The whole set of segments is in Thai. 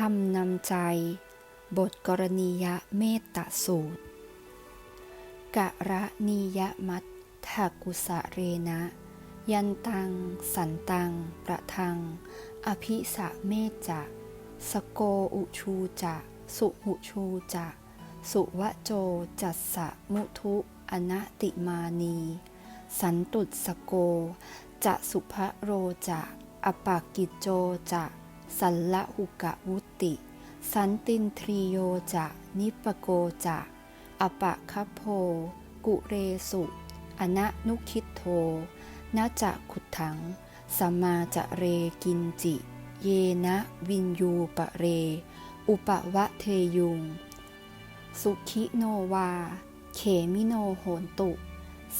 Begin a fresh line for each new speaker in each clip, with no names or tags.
ธรรมนำใจ บทกรณียเมตตาสูตร กะระนียมัตถกุสะเรนะ ยันตัง สันตัง ประทัง อภิสะเมจจะสโกอุชูจะสุหุชูจะสุวะโจจัสสะมุทุอนะติมานี สันตุสโก จะสุภโรจะอปากิจโจจะ สัลละหุกะวุติ สันตินทริโยจะ นิปโกจะอปะคโพ กุเรสุ อนะนุคิโทนาจะขุดถังสมมาจะเรกินจิ เยนะวินยูปะเร อุปวะเทยุง สุขิโนวา เขมิโนโหนตุ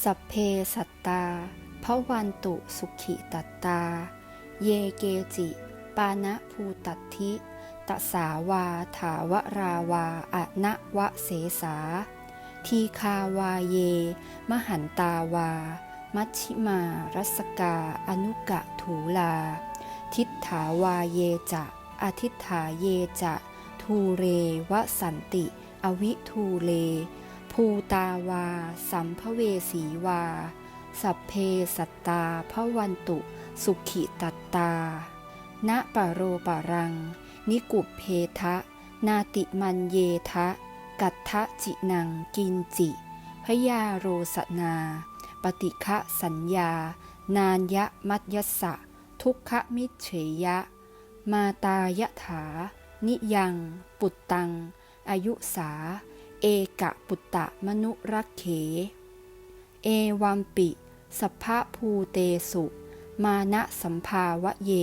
สัพเพสัตตาพระวันตุสุขิตัตตา เยเกจิ ปานะภูตัตถิตสาวาถาวราวาอะนะวะเสสา ทีคาวาเย มหันตาวา มัชชิมารัสกา อนุกะถูลา ทิฏฐาวาเยจะอทิฐาเยจะทูเรวสันติ อวิทูเล ภูตาวา สัมภเวสีวา สัพเพสัตตาพระวันตุ สุขิตัตตา ณปะโรปะรัง นิกุปเพทะ นาติมันเยทะ กัตทะจินังกินจิ พยาโรสนา ปฏิฆะสัญญา นานยะมัตยสะ ทุกขมิเฉยยะ มาตายะถา นิยัง ปุตตัง อายุสา เอกะปุตตะมนุรักเข เอวัมปิ สัพพะภูเตสุ มานะสัมภาวะเย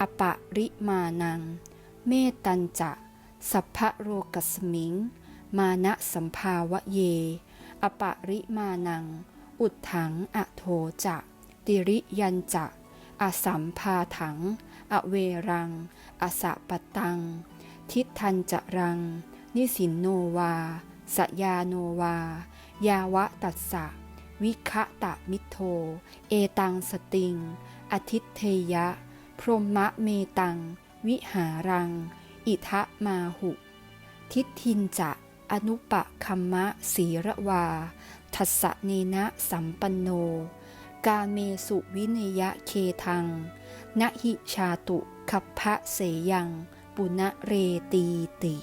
อปะริมานัง เมตันจะ สัพพะโรกัสมิง มานะสัมภาวะเย อปะริมานัง อุดถังอโทจะ ติริยันจะ อสัมภาถัง อเวรัง อสะปตัง ทิฏทันจะรัง นิสินโนวา สยาโนวา ยาวะตัสสะ วิคะตะมิโท เอตังสติง อทิเทยะ พรหมะเมตัง วิหารัง อิทะมาหุ ทิทินจะ อนุปะคัมมะสีระวา ทัสเนนะสัมปันโน กาเมสุวินยะเคทังนหิชาตุคัพพะเสยัง ปุณะเรตีติ